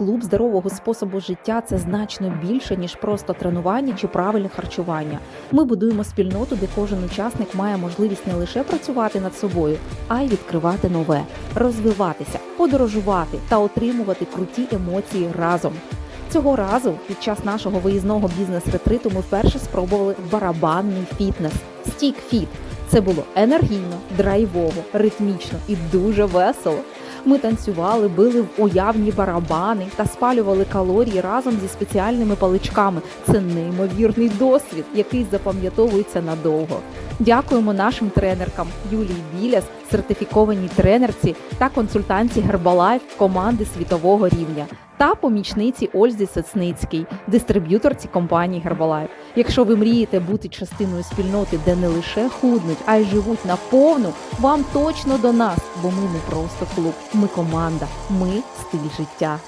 клуб здорового способу життя це значно більше ніж просто тренування чи правильне харчування. Ми будуємо спільноту, де кожен учасник має можливість не лише працювати над собою, а й відкривати нове, розвиватися, подорожувати та отримувати круті емоції разом. Цього разу під час нашого виїзного бізнес-ретриту ми вперше спробували барабанний фітнес Стік Фіт. Це було енергійно, драйвово, ритмічно і дуже весело. Ми танцювали, били в уявні барабани та спалювали калорії разом зі спеціальними паличками. Це неймовірний досвід, який запам'ятовується надовго. Дякуємо нашим тренеркам Юлії Біляс, сертифікованій тренерці та консультанті Herbalife команди світового рівня та помічниці Ользі Сецницькій, дистриб'юторці компанії Herbalife. Якщо ви мрієте бути частиною спільноти, де не лише худнуть, а й живуть наповну, вам точно до нас, бо ми не просто клуб, ми команда, ми стиль життя.